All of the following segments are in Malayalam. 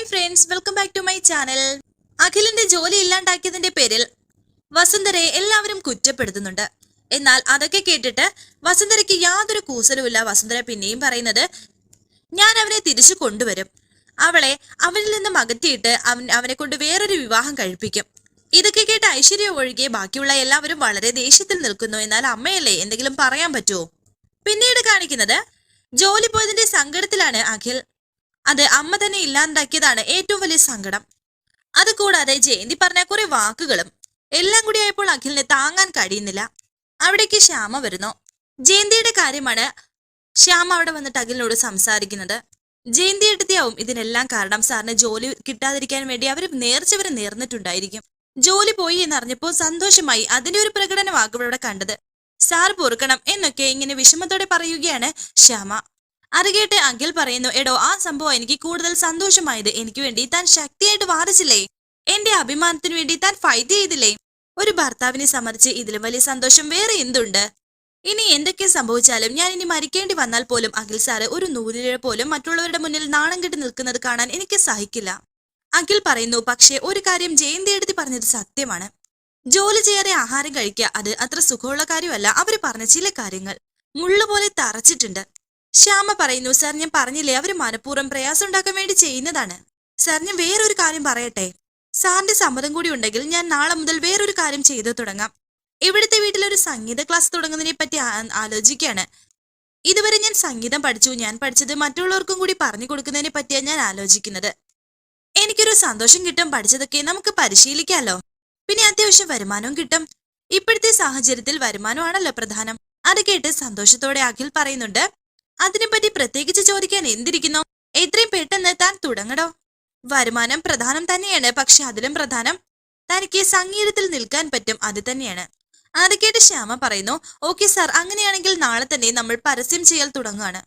Hi friends welcome back to my channel അഖിലിന്റെ ജോലി ഇല്ലാണ്ടാക്കിയതിന്റെ പേരിൽ വസുന്ധരയെ എല്ലാവരും കുറ്റപ്പെടുത്തുന്നുണ്ട്. എന്നാൽ അതൊക്കെ കേട്ടിട്ട് വസുന്ധരയ്ക്ക് യാതൊരു കൂസലുമില്ല. വസുന്ധര പിന്നെയും പറയുന്നത് ഞാൻ അവനെ തിരിച്ചു കൊണ്ടുവരും. അവളെ അവനിൽ നിന്നും അകറ്റിയിട്ട് അവൻ അവനെ കൊണ്ട് വേറൊരു വിവാഹം കഴിപ്പിക്കും. ഇതൊക്കെ കേട്ട് ഐശ്വര്യ ഒഴികെ ബാക്കിയുള്ള എല്ലാവരും വളരെ ദേഷ്യത്തിൽ നിൽക്കുന്നു. എന്നാൽ അമ്മയല്ലേ എന്തെങ്കിലും പറയാൻ പറ്റുമോ? പിന്നീട് കാണിക്കുന്നത് ജോലി പോയതിന്റെ സങ്കടത്തിലാണ് അഖിൽ. അത് അമ്മ തന്നെ ഇല്ലാണ്ടാക്കിയതാണ് ഏറ്റവും വലിയ സങ്കടം. അത് കൂടാതെ ജയന്തി പറഞ്ഞ കുറെ വാക്കുകളും എല്ലാം കൂടി ആയപ്പോൾ അഖിലിനെ താങ്ങാൻ കഴിയുന്നില്ല. അവിടേക്ക് ശ്യാമ വരുന്നു. ജയന്തിയുടെ കാര്യമാണ് ശ്യാമ അവിടെ വന്നിട്ട് അഖിലിനോട് സംസാരിക്കുന്നത്. ജയന്തി എടുത്തിയാവും ഇതിനെല്ലാം കാരണം സാറിന് ജോലി കിട്ടാതിരിക്കാൻ വേണ്ടി അവർ നേർച്ചവരെ നേർന്നിട്ടുണ്ടായിരിക്കും. ജോലി പോയി എന്നറിഞ്ഞപ്പോൾ സന്തോഷമായി അതിന്റെ ഒരു പ്രകടനമാകും ഇവിടെ കണ്ടത്. സാർ പൊറുക്കണം എന്നൊക്കെ ഇങ്ങനെ വിഷമത്തോടെ പറയുകയാണ് ശ്യാമ. അത് കേട്ട് അഖിൽ പറയുന്നു എടോ ആ സംഭവം എനിക്ക് കൂടുതൽ സന്തോഷമായത് എനിക്ക് വേണ്ടി താൻ ശക്തിയായിട്ട് വാദിച്ചില്ലേ? എന്റെ അഭിമാനത്തിന് വേണ്ടി താൻ ഫൈറ്റ് ചെയ്തില്ലേ? ഒരു ഭർത്താവിനെ സമ്മതിച്ച് ഇതിലും വലിയ സന്തോഷം വേറെ എന്തുണ്ട്? ഇനി എന്തൊക്കെ സംഭവിച്ചാലും ഞാൻ ഇനി മരിക്കേണ്ടി വന്നാൽ പോലും അഖിൽ സാറ് ഒരു നൂലിഴ പോലും മറ്റുള്ളവരുടെ മുന്നിൽ നാണം കെട്ടി നിൽക്കുന്നത് കാണാൻ എനിക്ക് സഹിക്കില്ല. അഖിൽ പറയുന്നു പക്ഷേ ഒരു കാര്യം ജയന്തി എടുത്തി പറഞ്ഞത് സത്യമാണ്. ജോലി ചെയ്യാതെ ആഹാരം കഴിക്കുക അത് അത്ര സുഖമുള്ള കാര്യമല്ല. അവർ പറഞ്ഞ ചില കാര്യങ്ങൾ മുള്ളുപോലെ തറച്ചിട്ടുണ്ട്. ശ്യാമ പറയുന്നു സാർ ഞാൻ പറഞ്ഞില്ലേ അവർ മനഃപൂർവം പ്രയാസം ഉണ്ടാക്കാൻ വേണ്ടി ചെയ്യുന്നതാണ്. സാർ ഞാൻ വേറൊരു കാര്യം പറയട്ടെ? സാറിന്റെ സമ്മതം കൂടി ഉണ്ടെങ്കിൽ ഞാൻ നാളെ മുതൽ വേറൊരു കാര്യം ചെയ്തു തുടങ്ങാം. ഇവിടുത്തെ വീട്ടിൽ ഒരു സംഗീത ക്ലാസ് തുടങ്ങുന്നതിനെ പറ്റി ആലോചിക്കുകയാണ്. ഇതുവരെ ഞാൻ സംഗീതം പഠിച്ചു. ഞാൻ പഠിച്ചത് മറ്റുള്ളവർക്കും കൂടി പറഞ്ഞു കൊടുക്കുന്നതിനെ പറ്റിയാണ് ഞാൻ ആലോചിക്കുന്നത്. എനിക്കൊരു സന്തോഷം കിട്ടും പഠിച്ചതൊക്കെ. നമുക്ക് പരിശീലിക്കാമല്ലോ പിന്നെ അത്യാവശ്യം വരുമാനവും കിട്ടും. ഇപ്പോഴത്തെ സാഹചര്യത്തിൽ വരുമാനമാണല്ലോ പ്രധാനം. അത് കേട്ട് സന്തോഷത്തോടെ അഖിൽ പറയുന്നുണ്ട് അതിനെപ്പറ്റി പ്രത്യേകിച്ച് ചോദിക്കാൻ എന്തിരിക്കുന്നു? എത്രയും പെട്ടെന്ന് താൻ തുടങ്ങടോ വരുമാനം പ്രധാനം തന്നെയാണ് പക്ഷെ അതിലും പ്രധാനം തനിക്ക് സംഗീതത്തിൽ നിൽക്കാൻ പറ്റും അത് തന്നെയാണ്. അത് കേട്ട് ശ്യാമ പറയുന്നു ഓക്കെ സാർ അങ്ങനെയാണെങ്കിൽ നാളെ തന്നെ നമ്മൾ പരസ്യം ചെയ്യൽ തുടങ്ങുകയാണ്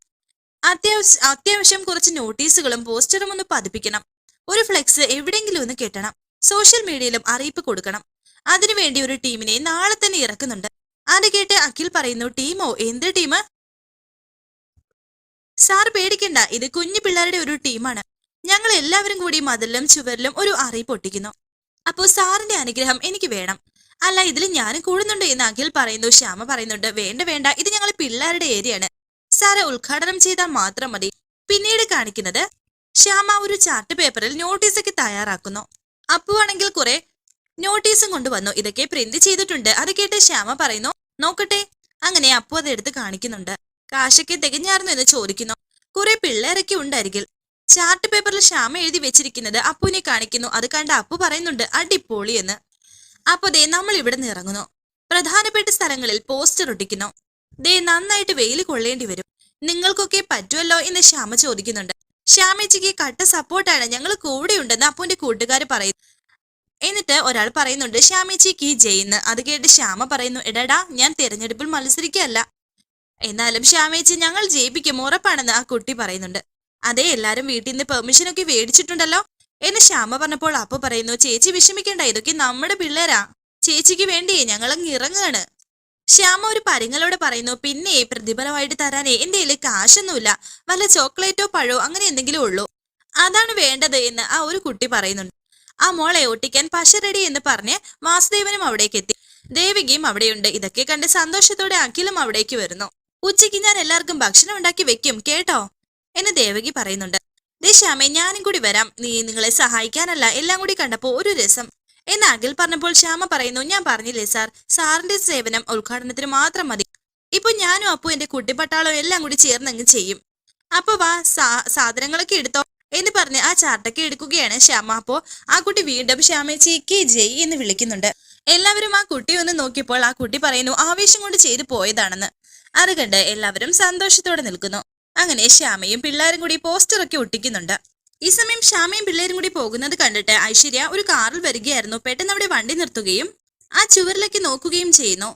അത്യാവശ്യം അത്യാവശ്യം കുറച്ച് നോട്ടീസുകളും പോസ്റ്ററും ഒന്ന് പതിപ്പിക്കണം. ഒരു ഫ്ലെക്സ് എവിടെയെങ്കിലും ഒന്ന് കെട്ടണം. സോഷ്യൽ മീഡിയയിലും അറിയിപ്പ് കൊടുക്കണം. അതിനുവേണ്ടി ഒരു ടീമിനെ നാളെ തന്നെ ഇറക്കുന്നുണ്ട്. അത് കേട്ട് അഖിൽ പറയുന്നു ടീമോ? എന്ത് ടീം സാർ പേടിക്കണ്ട ഇത് കുഞ്ഞു പിള്ളേരുടെ ഒരു ടീമാണ്. ഞങ്ങൾ എല്ലാവരും കൂടി മതിലും ചുവരിലും ഒരു അറിയിപ്പ് ഒട്ടിക്കുന്നു അപ്പോ സാറിന്റെ അനുഗ്രഹം എനിക്ക് വേണം. അല്ല ഇതിൽ ഞാനും കൂടുന്നുണ്ട് എന്ന് അഖിൽ പറയുന്നു ശ്യാമ പറയുന്നുണ്ട് വേണ്ട വേണ്ട ഇത് ഞങ്ങൾ പിള്ളേരുടെ ഏരിയയാണ്. സാറ് ഉദ്ഘാടനം ചെയ്താൽ മാത്രം മതി. പിന്നീട് കാണിക്കുന്നത് ശ്യാമ ഒരു ചാർട്ട് പേപ്പറിൽ നോട്ടീസ് ഒക്കെ തയ്യാറാക്കുന്നു അപ്പുവാണെങ്കിൽ കുറെ നോട്ടീസും കൊണ്ടുവന്നു ഇതൊക്കെ പ്രിന്റ് ചെയ്തിട്ടുണ്ട്. അത് കേട്ട് ശ്യാമ പറയുന്നു നോക്കട്ടെ. അങ്ങനെ അപ്പു അത് എടുത്ത് കാണിക്കുന്നുണ്ട്. കാശൊക്കെ തികഞ്ഞായിരുന്നു എന്ന് ചോദിക്കുന്നു. കുറെ പിള്ളേരൊക്കെ ഉണ്ടായിരിക്കും ചാർട്ട് പേപ്പറിൽ ശ്യാമ എഴുതി വെച്ചിരിക്കുന്നത് അപ്പുവിനെ കാണിക്കുന്നു. അത് കണ്ട അപ്പു പറയുന്നുണ്ട് അടിപൊളി എന്ന്. അപ്പൊ ദേ നമ്മൾ ഇവിടെ നിന്ന് ഇറങ്ങുന്നു. പ്രധാനപ്പെട്ട സ്ഥലങ്ങളിൽ പോസ്റ്റർ ഒട്ടിക്കുന്നു. ദേ നന്നായിട്ട് വെയിൽ കൊള്ളേണ്ടി വരും. നിങ്ങൾക്കൊക്കെ പറ്റുമല്ലോ എന്ന് ശ്യാമ ചോദിക്കുന്നുണ്ട്. ശ്യാമേച്ചിക്ക് കട്ട സപ്പോർട്ടാണ് ഞങ്ങൾ കൂടെയുണ്ടെന്ന് അപ്പുവിന്റെ കൂട്ടുകാർ പറയുന്നു. എന്നിട്ട് ഒരാൾ പറയുന്നുണ്ട് ശ്യാമേച്ചിക്ക് ജയിന്ന് അത് കേട്ട് ശ്യാമ പറയുന്നു എടാടാ ഞാൻ തിരഞ്ഞെടുപ്പിൽ മത്സരിക്കുകയല്ല. എന്നാലും ശ്യാമേച്ചി ഞങ്ങൾ ജയിപ്പിക്കും ഉറപ്പാണെന്ന് ആ കുട്ടി പറയുന്നുണ്ട്. അതെ എല്ലാരും വീട്ടിൽ നിന്ന് പെർമിഷനൊക്കെ മേടിച്ചിട്ടുണ്ടല്ലോ എന്ന് ശ്യാമ പറഞ്ഞപ്പോൾ അപ്പു പറയുന്നു ചേച്ചി വിഷമിക്കേണ്ട ഇതൊക്കെ നമ്മുടെ പിള്ളേരാ. ചേച്ചിക്ക് വേണ്ടി ഞങ്ങളങ്ങ് ഇറങ്ങുകയാണ് ശ്യാമ ഒരു പരിങ്ങളോട് പറയുന്നു പിന്നെ പ്രതിഫലമായിട്ട് തരാനേ എന്റെ കയ്യിൽ കാശൊന്നുമില്ല. വല്ല ചോക്ലേറ്റോ പഴോ അങ്ങനെ എന്തെങ്കിലും ഉള്ളൂ. അതാണ് വേണ്ടത് എന്ന് ആ ഒരു കുട്ടി പറയുന്നുണ്ട്. ആ മോളെ ഒട്ടിക്കാൻ പശ റെഡി എന്ന് പറഞ്ഞ് വാസുദേവനും അവിടേക്ക് എത്തി. ദേവികയും അവിടെയുണ്ട്. ഇതൊക്കെ കണ്ട് സന്തോഷത്തോടെ അഖിലും അവിടേക്ക് വരുന്നു. ഉച്ചയ്ക്ക് ഞാൻ എല്ലാവർക്കും ഭക്ഷണം ഉണ്ടാക്കി വെക്കും കേട്ടോ? എന്ന് ദേവകി പറയുന്നുണ്ട്. ദേശാമേ ഞാനും കൂടി വരാം. നീ നിങ്ങളെ സഹായിക്കാനല്ല എല്ലാം കൂടി കണ്ടപ്പോ ഒരു രസം. എന്ന് അഖിൽ പറഞ്ഞപ്പോൾ ശ്യാമ പറയുന്നു ഞാൻ പറഞ്ഞില്ലേ സാർ സാറിന്റെ സേവനം ഉദ്ഘാടനത്തിന് മാത്രം മതി. ഇപ്പൊ ഞാനും അപ്പു എന്റെ കുട്ടിപ്പട്ടാളും എല്ലാം കൂടി ചേർന്നങ്ങ് ചെയ്യും. അപ്പൊ വാ സാധനങ്ങളൊക്കെ എടുത്തോ എന്ന് പറഞ്ഞ് ആ ചാർട്ടൊക്കെ എടുക്കുകയാണ് ശ്യാമ. അപ്പോ ആ കുട്ടി വീണ്ടും ശ്യാമേച്ചിക്ക് ജയ് എന്ന് വിളിക്കുന്നുണ്ട്. എല്ലാവരും ആ കുട്ടി ഒന്ന് നോക്കിയപ്പോൾ ആ കുട്ടി പറയുന്നു ആവേശം കൊണ്ട് ചെയ്തു പോയതാണെന്ന്. അത് കണ്ട് എല്ലാവരും സന്തോഷത്തോടെ നിൽക്കുന്നു. അങ്ങനെ ശ്യാമയും പിള്ളേരും കൂടി പോസ്റ്ററൊക്കെ ഒട്ടിക്കുന്നുണ്ട്. ഈ സമയം ശ്യാമയും പിള്ളേരും കൂടി പോകുന്നത് കണ്ടിട്ട് ഐശ്വര്യ ഒരു കാറിൽ വരികയായിരുന്നു. പെട്ടെന്ന് അവിടെ വണ്ടി നിർത്തുകയും ആ ചുവരിലേക്ക് നോക്കുകയും ചെയ്യുന്നു.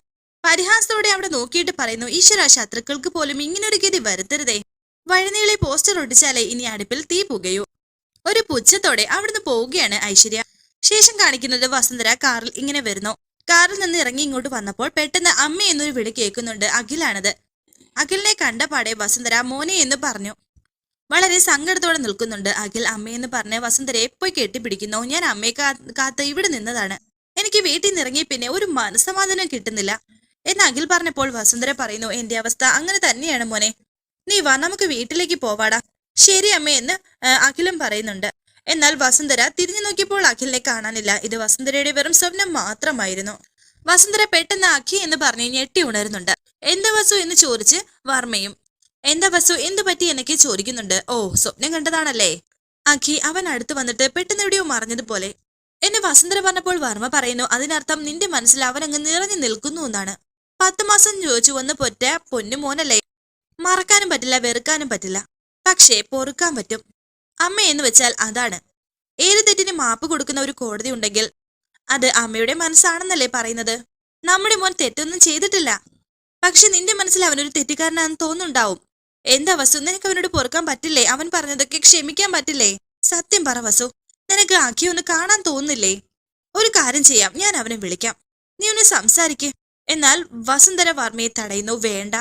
പരിഹാസത്തോടെ അവിടെ നോക്കിയിട്ട് പറയുന്നു ഈശ്വര ശത്രുക്കൾക്ക് പോലും ഇങ്ങനൊരു ഗതി വരുത്തരുതേ. വഴിനീളെ പോസ്റ്റർ ഒട്ടിച്ചാലേ ഇനി അടുപ്പിൽ തീ പുകയൂ. ഒരു പുച്ഛത്തോടെ അവിടുന്ന് പോവുകയാണ് ഐശ്വര്യ. ശേഷം കാണിക്കുന്നത് വസുന്ധര കാറിൽ ഇങ്ങനെ വരുന്നു. കാറിൽ നിന്ന് ഇറങ്ങി ഇങ്ങോട്ട് വന്നപ്പോൾ പെട്ടെന്ന് അമ്മ എന്നൊരു വിളി കേൾക്കുന്നുണ്ട്. അഖിലാണത്. അഖിലിനെ കണ്ട പാടെ വസുന്ധര മോനെ എന്ന് പറഞ്ഞു. വളരെ സങ്കടത്തോടെ നിൽക്കുന്നുണ്ട് അഖിൽ. അമ്മയെന്ന് പറഞ്ഞ് വസുന്ധരയെ പോയി കെട്ടിപ്പിടിക്കുന്നു. ഞാൻ അമ്മയെ കാത്ത് ഇവിടെ നിന്നതാണ്. എനിക്ക് വീട്ടിൽ നിന്നിറങ്ങി പിന്നെ ഒരു മനസ്സമാധാനം കിട്ടുന്നില്ല. എന്ന് അഖിൽ പറഞ്ഞപ്പോൾ വസുന്ധര പറയുന്നു എന്റെ അവസ്ഥ അങ്ങനെ തന്നെയാണ് മോനെ. നീ വാ നമുക്ക് വീട്ടിലേക്ക് പോവാടാ. ശരി അമ്മേ എന്ന് അഖിലും പറയുന്നുണ്ട്. എന്നാൽ വസുന്ധര തിരിഞ്ഞു നോക്കിയപ്പോൾ അഖിലിനെ കാണാനില്ല. ഇത് വസുന്ധരയുടെ വെറും സ്വപ്നം മാത്രമായിരുന്നു. വസുന്ധര പെട്ടെന്ന് അഖി എന്ന് പറഞ്ഞ് ഞെട്ടി ഉണരുന്നുണ്ട്. എന്താ വസു? എന്ന് ചോദിച്ച് വർമ്മയും. എന്താ വസു? എന്തു പറ്റി? എന്നൊക്കെ ചോദിക്കുന്നുണ്ട്. ഓ സ്വപ്നം കണ്ടതാണല്ലേ? അഖി അവൻ അടുത്ത് വന്നിട്ട് പെട്ടെന്ന് എവിടെയോ മറഞ്ഞതുപോലെ. എന്നെ വസുന്ധര പറഞ്ഞപ്പോൾ വർമ്മ പറയുന്നു അതിനർത്ഥം നിന്റെ മനസ്സിൽ അവനങ്ങ് നിറഞ്ഞു നിൽക്കുന്നു എന്നാണ്. പത്ത് മാസം ചോദിച്ചു വന്ന് പൊറ്റ പൊന്നു മോനല്ലേ. മറക്കാനും പറ്റില്ല വെറുക്കാനും പറ്റില്ല. പക്ഷേ പൊറുക്കാൻ പറ്റും. അമ്മ എന്ന് വെച്ചാൽ അതാണ്. ഏത് തെറ്റിന് മാപ്പ് കൊടുക്കുന്ന ഒരു കോടതി ഉണ്ടെങ്കിൽ അത് അമ്മയുടെ മനസ്സാണെന്നല്ലേ പറയുന്നത്? നമ്മുടെ മോൻ തെറ്റൊന്നും ചെയ്തിട്ടില്ല. പക്ഷെ നിന്റെ മനസ്സിൽ അവനൊരു തെറ്റുകാരനാണെന്ന് തോന്നുന്നുണ്ടാവും. എന്താ വസു? നിനക്ക് അവനോട് പൊറുക്കാൻ പറ്റില്ലേ? അവൻ പറഞ്ഞതൊക്കെ ക്ഷമിക്കാൻ പറ്റില്ലേ? സത്യം പറ വസു. നിനക്ക് ആക്കി ഒന്ന് കാണാൻ തോന്നുന്നില്ലേ? ഒരു കാര്യം ചെയ്യാം. ഞാൻ അവനെ വിളിക്കാം. നീ ഒന്ന് സംസാരിക്കേ. എന്നാൽ വസുന്ധര വർമ്മയെ തടയുന്നു. വേണ്ട.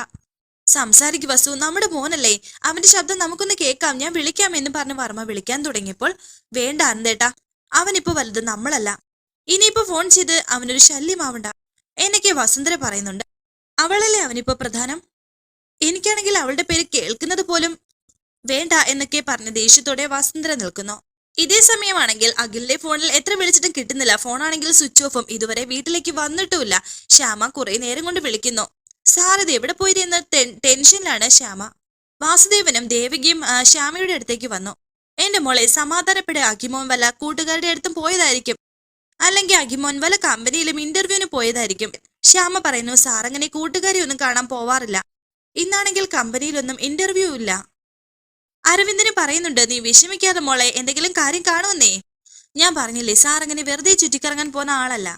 സംസാരിക്ക് വസു. നമ്മുടെ മോനല്ലേ അവന്റെ ശബ്ദം നമുക്കൊന്ന് കേൾക്കാം. ഞാൻ വിളിക്കാം എന്ന് പറഞ്ഞ് വർമ്മ വിളിക്കാൻ തുടങ്ങിയപ്പോൾ വേണ്ട അനന്തേട്ടാ അവനിപ്പോ വലുത് നമ്മളല്ല. ഇനിയിപ്പോ ഫോൺ ചെയ്ത് അവനൊരു ശല്യമാവണ്ട. എന്നൊക്കെ വസുന്ധര പറയുന്നുണ്ട്. അവളല്ലേ അവനിപ്പോ പ്രധാനം? എനിക്കാണെങ്കിൽ അവളുടെ പേര് കേൾക്കുന്നത് പോലും വേണ്ട എന്നൊക്കെ പറഞ്ഞ് ദേഷ്യത്തോടെ വസുന്ധര നിൽക്കുന്നു. ഇതേ സമയമാണെങ്കിൽ അഖിലിന്റെ ഫോണിൽ എത്ര വിളിച്ചിട്ടും കിട്ടുന്നില്ല. ഫോണാണെങ്കിൽ സ്വിച്ച് ഓഫും. ഇതുവരെ വീട്ടിലേക്ക് വന്നിട്ടുമില്ല. ശ്യാമ കുറെ നേരം കൊണ്ട് വിളിക്കുന്നു. സാർ ഇത് എവിടെ പോയി എന്ന ടെൻഷനിലാണ് ശ്യാമ. വാസുദേവനും ദേവികയും ശ്യാമയുടെ അടുത്തേക്ക് വന്നു. എന്റെ മോളെ സമാധാനപ്പെടെ അഖിമോൻ വല്ല കൂട്ടുകാരുടെ അടുത്തും പോയതായിരിക്കും. അല്ലെങ്കിൽ അഖിമോൻ വല്ല കമ്പനിയിലും ഇന്റർവ്യൂവിന് പോയതായിരിക്കും. ശ്യാമ പറയുന്നു സാർ അങ്ങനെ കൂട്ടുകാരെ ഒന്നും കാണാൻ പോവാറില്ല. ഇന്നാണെങ്കിൽ കമ്പനിയിലൊന്നും ഇന്റർവ്യൂ ഇല്ല. അരവിന്ദന് പറയുന്നുണ്ട് നീ വിഷമിക്കാതെ മോളെ എന്തെങ്കിലും കാര്യം കാണുമെന്നേ? ഞാൻ പറഞ്ഞില്ലേ സാർ അങ്ങനെ വെറുതെ ചുറ്റിക്കറങ്ങാൻ പോന്ന ആളല്ല.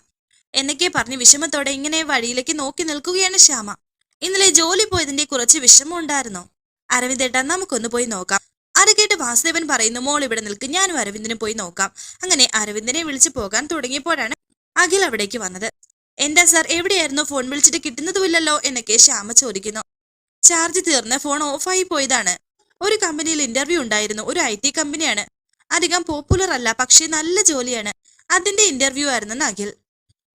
എന്നൊക്കെ പറഞ്ഞ് വിഷമത്തോടെ ഇങ്ങനെ വഴിയിലേക്ക് നോക്കി നിൽക്കുകയാണ് ശ്യാമ. ഇന്നലെ ജോലി പോയതിന്റെ കുറച്ച് വിഷമം ഉണ്ടായിരുന്നു? അരവിന്ദേട്ടാ നമുക്കൊന്ന് പോയി നോക്കാം. അത് കേട്ട് വാസുദേവൻ പറയുന്നു മോൾ ഇവിടെ നിൽക്ക് ഞാനും അരവിന്ദിനെ പോയി നോക്കാം. അങ്ങനെ അരവിന്ദനെ വിളിച്ചു പോകാൻ തുടങ്ങിയപ്പോഴാണ് അഖിൽ അവിടേക്ക് വന്നത്. എന്താ സാർ എവിടെയായിരുന്നു? ഫോൺ വിളിച്ചിട്ട് കിട്ടുന്നതുമില്ലല്ലോ? എന്നൊക്കെ ശ്യാമ ചോദിക്കുന്നു. ചാർജ് തീർന്ന് ഫോൺ ഓഫായി പോയതാണ്. ഒരു കമ്പനിയിൽ ഇന്റർവ്യൂ ഉണ്ടായിരുന്നു. ഒരു ഐ ടി കമ്പനിയാണ്. അധികം പോപ്പുലർ അല്ല പക്ഷേ നല്ല ജോലിയാണ്. അതിന്റെ ഇന്റർവ്യൂ ആയിരുന്നു അഖിൽ.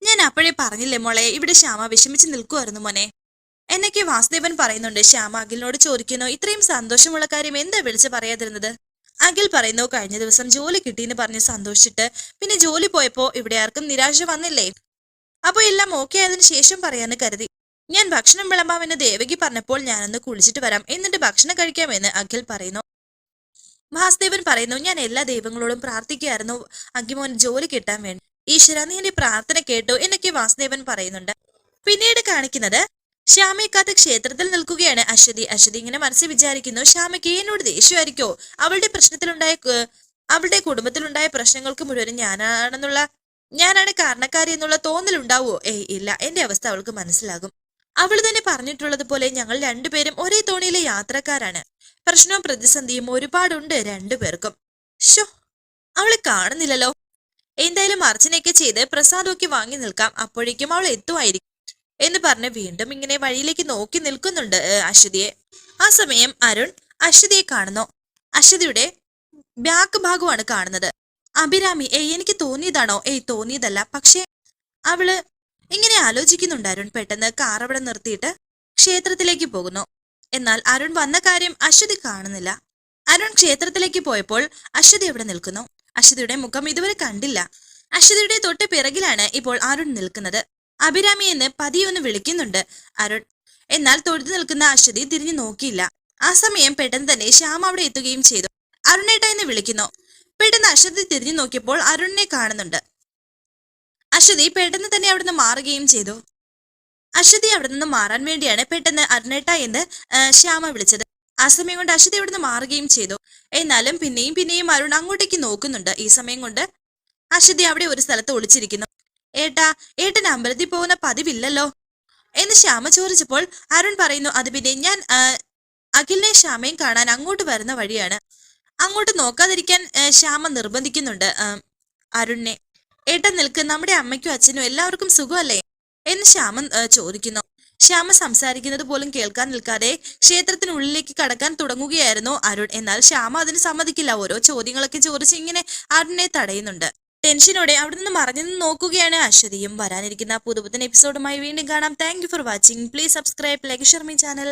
ഞാൻ അപ്പോഴേ പറഞ്ഞില്ലേ മോളെ ഇവിടെ ശ്യാമ വിഷമിച്ച് നിൽക്കുമായിരുന്നു മോനെ. എന്നൊക്കെ വാസുദേവൻ പറയുന്നുണ്ട്. ശ്യാമ അഖിലിനോട് ചോദിക്കുന്നു ഇത്രയും സന്തോഷമുള്ള കാര്യം എന്താ വിളിച്ച് പറയാതിരുന്നത്? അഖിൽ പറയുന്നു കഴിഞ്ഞ ദിവസം ജോലി കിട്ടിയെന്ന് പറഞ്ഞ് സന്തോഷിച്ചിട്ട് പിന്നെ ജോലി പോയപ്പോ ഇവിടെ ആർക്കും നിരാശ വന്നില്ലേ? അപ്പൊ എല്ലാം ഓക്കെ ആയതിനു ശേഷം പറയാന്ന് കരുതി. ഞാൻ ഭക്ഷണം വിളമ്പാമെന്ന് ദേവകി പറഞ്ഞപ്പോൾ ഞാനൊന്ന് കുളിച്ചിട്ട് വരാം. എന്നിട്ട് ഭക്ഷണം കഴിക്കാമെന്ന് അഖിൽ പറയുന്നു. വാസുദേവൻ പറയുന്നു ഞാൻ എല്ലാ ദൈവങ്ങളോടും പ്രാർത്ഥിക്കുകയായിരുന്നു. അഖിമോൻ ജോലി കിട്ടാൻ വേണ്ടി. ഈശ്വര നീ എന്റെ പ്രാർത്ഥന കേട്ടു എന്നൊക്കെ വാസുദേവൻ പറയുന്നുണ്ട്. പിന്നീട് കാണിക്കുന്നത് ശ്യാമയെ ക്ഷേത്രത്തിൽ നിൽക്കുകയാണ് അശ്വതി. അശ്വതി ഇങ്ങനെ മനസ്സിൽ വിചാരിക്കുന്നു ശ്യാമയ്ക്ക് എന്നോട് ദേഷ്യമായിരിക്കോ? അവളുടെ പ്രശ്നത്തിലുണ്ടായ അവളുടെ കുടുംബത്തിലുണ്ടായ പ്രശ്നങ്ങൾക്ക് മുഴുവനും ഞാനാണെന്നുള്ള ഞാനാണ് കാരണക്കാരി എന്നുള്ള തോന്നലുണ്ടാവോ ഏയ് ഇല്ല. എന്റെ അവസ്ഥ അവൾക്ക് മനസ്സിലാകും. അവൾ തന്നെ പറഞ്ഞിട്ടുള്ളത് പോലെ ഞങ്ങൾ രണ്ടുപേരും ഒരേ തോണിയിലെ യാത്രക്കാരാണ്. പ്രശ്നവും പ്രതിസന്ധിയും ഒരുപാടുണ്ട് രണ്ടുപേർക്കും. ഷോ അവളെ കാണുന്നില്ലല്ലോ. എന്തായാലും അർച്ചനയൊക്കെ ചെയ്ത് പ്രസാദമൊക്കെ വാങ്ങി നിൽക്കാം. അപ്പോഴേക്കും അവൾ എത്തുമായിരിക്കും എന്ന് പറഞ്ഞ് വീണ്ടും ഇങ്ങനെ വഴിയിലേക്ക് നോക്കി നിൽക്കുന്നുണ്ട് അശ്വതിയെ. ആ സമയം അരുൺ അശ്വതിയെ കാണുന്നു. അശ്വതിയുടെ ബാക്ക് ഭാഗമാണ് കാണുന്നത്. അഭിരാമി ഏയ് എനിക്ക് തോന്നിയതാണോ? ഏയ് തോന്നിയതല്ല. പക്ഷേ അവൾ ഇങ്ങനെ ആലോചിക്കുന്നുണ്ട് അരുൺ. പെട്ടെന്ന് കാർ അവിടെ നിർത്തിയിട്ട് ക്ഷേത്രത്തിലേക്ക് പോകുന്നു. എന്നാൽ അരുൺ വന്ന കാര്യം അശ്വതി കാണുന്നില്ല. അരുൺ ക്ഷേത്രത്തിലേക്ക് പോയപ്പോൾ അശ്വതി അവിടെ നിൽക്കുന്നു. അശ്വതിയുടെ മുഖം ഇതുവരെ കണ്ടില്ല. അശ്വതിയുടെ തൊട്ട് പിറകിലാണ് ഇപ്പോൾ അരുൺ നിൽക്കുന്നത്. അഭിരാമി എന്ന് പതിയെ ഒന്ന് വിളിക്കുന്നുണ്ട് അരുൺ. എന്നാൽ തൊഴുതു നിൽക്കുന്ന അശ്വതി തിരിഞ്ഞു നോക്കിയില്ല. ആ സമയം പെട്ടെന്ന് തന്നെ ശ്യാം അവിടെ എത്തുകയും ചെയ്തു. അരുണേട്ട എന്ന് വിളിക്കുന്നു. പെട്ടെന്ന് അശ്വതി തിരിഞ്ഞു നോക്കിയപ്പോൾ അരുണിനെ കാണുന്നുണ്ട്. അശ്വതി പെട്ടെന്ന് തന്നെ അവിടുന്ന് മാറുകയും ചെയ്തു. അശ്വതി അവിടെ നിന്ന് മാറാൻ വേണ്ടിയാണ് പെട്ടെന്ന് അരുണേട്ട എന്ന് ശ്യാമ വിളിച്ചത്. ആ സമയം കൊണ്ട് അശ്വതി അവിടുന്ന് മാറുകയും ചെയ്തു. എന്നാലും പിന്നെയും പിന്നെയും അരുൺ അങ്ങോട്ടേക്ക് നോക്കുന്നുണ്ട്. ഈ സമയം കൊണ്ട് അശ്വതി അവിടെ ഒരു സ്ഥലത്ത് ഒളിച്ചിരിക്കുന്നു. ഏട്ടാ ഏട്ടൻ അമ്പലത്തിൽ പോകുന്ന പതിവില്ലല്ലോ? എന്ന് ശ്യാമ ചോദിച്ചപ്പോൾ അരുൺ പറയുന്നു അത് പിന്നെ ഞാൻ അഖിലിനെ ശ്യാമയും കാണാൻ അങ്ങോട്ട് വരുന്ന വഴിയാണ്. അങ്ങോട്ട് നോക്കാതിരിക്കാൻ ശ്യാമ നിർബന്ധിക്കുന്നുണ്ട് അരുണിനെ. ഏട്ടൻ നിൽക്ക് നമ്മുടെ അമ്മയ്ക്കും അച്ഛനും എല്ലാവർക്കും സുഖമല്ലേ? എന്ന് ശ്യാമൻ ചോദിക്കുന്നു. ശ്യാമ സംസാരിക്കുന്നത് പോലും കേൾക്കാൻ നിൽക്കാതെ ക്ഷേത്രത്തിനുള്ളിലേക്ക് കടക്കാൻ തുടങ്ങുകയായിരുന്നു അരുൺ. എന്നാൽ ശ്യാമ അതിന് സമ്മതിക്കില്ല. ഓരോ ചോദ്യങ്ങളൊക്കെ ചോദിച്ച് ഇങ്ങനെ അരുണിനെ തടയുന്നുണ്ട്. ടെൻഷനോടെ അവിടെ നിന്ന് മറഞ്ഞു നിന്ന് നോക്കുകയാണ് അശ്വതിയും. വരാനിരിക്കുന്ന പുതുപുത്തൻ എപ്പിസോഡുമായി വീണ്ടും കാണാം. Thank for watching please subscribe like Sharmi channel